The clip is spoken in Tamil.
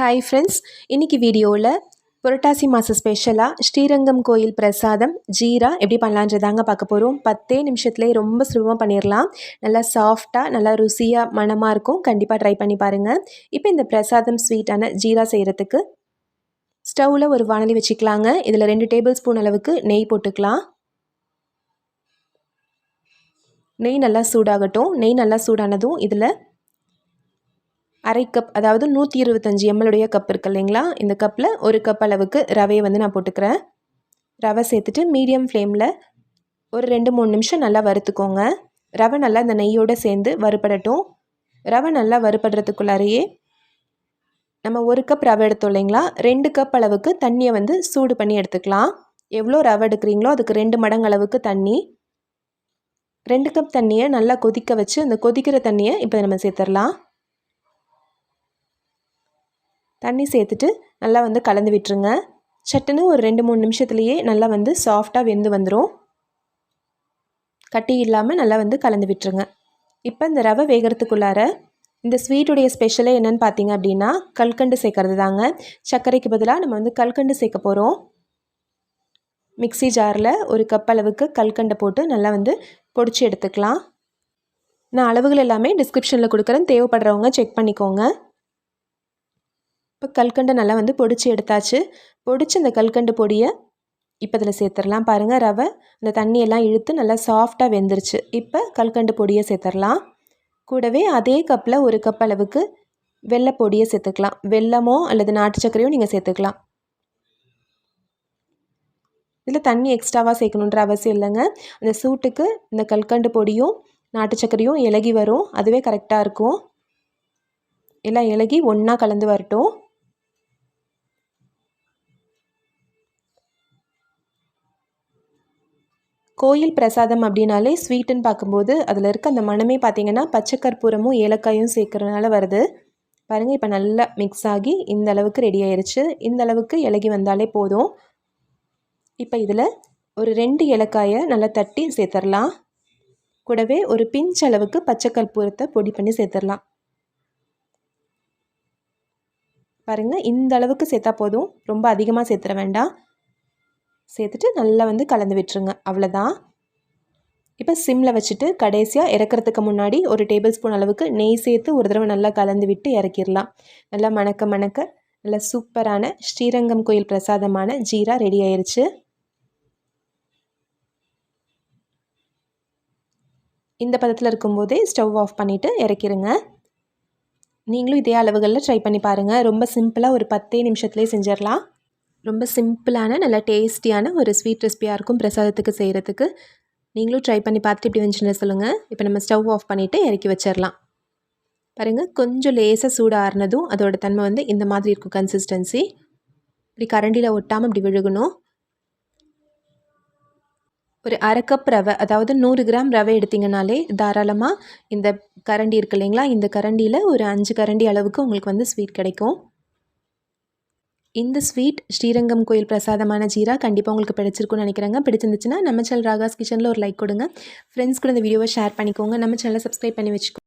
ஹாய் ஃப்ரெண்ட்ஸ் இன்றைக்கி வீடியோவில் புரட்டாசி மாத ஸ்பெஷலாக ஸ்ரீரங்கம் கோயில் பிரசாதம் ஜீரா எப்படி பண்ணலான்றதாங்க பார்க்க போகிறோம் பத்தே நிமிஷத்துலேயே ரொம்ப சுலபமாக பண்ணிடலாம் நல்லா சாஃப்டாக நல்லா ருசியாக மனமாக இருக்கும். கண்டிப்பாக ட்ரை பண்ணி பாருங்கள் இப்போ இந்த பிரசாதம் ஸ்வீட்டான ஜீரா செய்கிறதுக்கு ஸ்டவ்வில் ஒரு வானலி வச்சுக்கலாங்க. இதில் ரெண்டு டேபிள் ஸ்பூன் அளவுக்கு நெய் போட்டுக்கலாம். நெய் நல்லா சூடாகட்டும். நெய் நல்லா சூடானதும் இதில் அரை கப் அதாவது நூற்றி இருபத்தஞ்சி எம்எல்லுடைய கப் இருக்கு இல்லைங்களா? இந்த கப்பில் ஒரு கப் அளவுக்கு ரவையை வந்து நான் போட்டுக்கிறேன். ரவை சேர்த்துட்டு மீடியம் ஃப்ளேமில் ஒரு ரெண்டு மூணு நிமிஷம் நல்லா வறுத்துக்கோங்க. ரவை நல்லா இந்த நெய்யோடு சேர்ந்து வறுபடட்டும். ரவை நல்லா வறுபடுறதுக்குள்ளாரையே நம்ம ஒரு கப் ரவை எடுத்தோம் இல்லைங்களா? ரெண்டு கப் அளவுக்கு தண்ணியை வந்து சூடு பண்ணி எடுத்துக்கலாம். எவ்வளோ ரவை எடுக்கிறீங்களோ அதுக்கு ரெண்டு மடங்கு அளவுக்கு தண்ணி. ரெண்டு கப் தண்ணியை நல்லா கொதிக்க வச்சு அந்த கொதிக்கிற தண்ணியை இப்போ நம்ம சேர்த்துடலாம். தண்ணி சேர்த்துட்டு நல்லா வந்து கலந்து விட்டுருங்க. சட்டுன்னு ஒரு ரெண்டு மூணு நிமிஷத்துலேயே நல்லா வந்து சாஃப்டாக வெந்து வந்துடும் கட்டி இல்லாமல் நல்லா வந்து கலந்து விட்டுருங்க. இப்போ இந்த ரவை வேகிறதுக்குள்ளார இந்த ஸ்வீட்டுடைய ஸ்பெஷலே என்னென்னு பார்த்தீங்க அப்படின்னா கல்கண்டு சேர்க்கறது தாங்க. சர்க்கரைக்கு பதிலாக நம்ம வந்து கல்கண்டு சேர்க்க போகிறோம் மிக்சி ஜாரில் ஒரு கப் அளவுக்கு கல்கண்டை போட்டு நல்லா வந்து பொடிச்சு எடுத்துக்கலாம். நான் அளவுகள் எல்லாமே டிஸ்கிரிப்ஷனில் கொடுக்குறேன். தேவைப்படுறவங்க செக் பண்ணிக்கோங்க. இப்போ கல்கண்டை நல்லா வந்து பொடிச்சு எடுத்தாச்சு. பொடிச்சு இந்த கல்கண்டு பொடியை இப்போ இதில் சேர்த்துடலாம் பாருங்கள் ரவை. அந்த தண்ணியெல்லாம் இழுத்து நல்லா சாஃப்டாக வெந்துருச்சு. இப்போ கல்கண்டு பொடியை சேர்த்துடலாம். கூடவே அதே கப்பில் ஒரு கப் அளவுக்கு வெள்ளை பொடியை சேர்த்துக்கலாம். வெள்ளமோ அல்லது நாட்டு சர்க்கரையோ நீங்கள் சேர்த்துக்கலாம். இதில் தண்ணி எக்ஸ்ட்ராவாக சேர்க்கணுன்ற அவசியம் இல்லைங்க. அந்த சூட்டுக்கு இந்த கல்கண்டு பொடியும் நாட்டு சர்க்கரையும் இலகி வரும். அதுவே கரெக்டாக இருக்கும். எல்லாம் இலகி ஒன்றா கலந்து வரட்டும். கோயில் பிரசாதம் அப்படின்னாலே ஸ்வீட்டுன்னு பார்க்கும்போது அதில் இருக்க அந்த மனமே பார்த்திங்கன்னா பச்சை கற்பூரமும் ஏலக்காயும் சேர்க்குறதுனால வருது. பாருங்கள் இப்போ நல்லா மிக்ஸ் ஆகி இந்த அளவுக்கு ரெடி ஆயிடுச்சு இந்த அளவுக்கு இலகி வந்தாலே போதும். இப்போ இதில் ஒரு ரெண்டு ஏலக்காயை நல்லா தட்டி சேர்த்துடலாம் கூடவே ஒரு பிஞ்ச் அளவுக்கு பச்சை கற்பூரத்தை பொடி பண்ணி சேர்த்துடலாம் பாருங்கள் இந்த அளவுக்கு சேர்த்தா போதும். ரொம்ப அதிகமாக சேர்த்துற வேண்டாம். சேர்த்துட்டு நல்லா வந்து கலந்து விட்டுருங்க. அவ்வளோதான். இப்போ சிம்மில் வச்சுட்டு கடைசியாக இறக்கிறதுக்கு முன்னாடி ஒரு டேபிள் ஸ்பூன் அளவுக்கு நெய் சேர்த்து ஒரு தடவை நல்லா கலந்து விட்டு இறக்கிடலாம். நல்லா மணக்க மணக்க நல்லா சூப்பரான ஸ்ரீரங்கம் கோயில் பிரசாதமான ஜீரா ரெடி ஆயிடுச்சு இந்த பதத்தில் இருக்கும்போதே ஸ்டவ் ஆஃப் பண்ணிவிட்டு இறக்கிடுங்க நீங்களும் இதே அளவுகளில் ட்ரை பண்ணி பாருங்கள் ரொம்ப சிம்பிளாக ஒரு பத்தே நிமிஷத்துலேயே செஞ்சிடலாம். ரொம்ப சிம்பிளான நல்ல டேஸ்டியான ஒரு ஸ்வீட் ரெசிபியாக இருக்கும் பிரசாதத்துக்கு செய்கிறதுக்கு நீங்களும் ட்ரை பண்ணி பார்த்துட்டு இப்படி வந்துச்சுன்னு சொல்லுங்கள் இப்போ நம்ம ஸ்டவ் ஆஃப் பண்ணிவிட்டு இறக்கி வச்சிடலாம். பாருங்கள் கொஞ்சம் லேசாக சூடு ஆறுனதும் அதோட தன்மை வந்து இந்த மாதிரி இருக்கும் கன்சிஸ்டன்சி இப்படி கரண்டியில் ஒட்டாமல் இப்படி விழுகணும். ஒரு அரை கப் ரவை அதாவது நூறு கிராம் ரவை எடுத்திங்கனாலே தாராளமாக இந்த கரண்டி இருக்கு இல்லைங்களா? இந்த கரண்டியில் ஒரு அஞ்சு கரண்டி அளவுக்கு உங்களுக்கு வந்து ஸ்வீட் கிடைக்கும். இந்த ஸ்வீட் ஸ்ரீரங்கம் கோயில் பிரசாதமான ஜீரா கண்டிப்பாக உங்களுக்கு பிடிச்சிருக்குன்னு நினைக்கிறேங்க. பிடிச்சிருந்துச்சுன்னா நம்ம சேனல் ராகாஸ் கிச்சனில் ஒரு லைக் கொடுங்க. ஃப்ரெண்ட்ஸ் கூட இந்த வீடியோவை ஷேர் பண்ணிக்கோங்க. நம்ம சேனலை சப்ஸ்கிரைப் பண்ணி வச்சுக்கோங்க.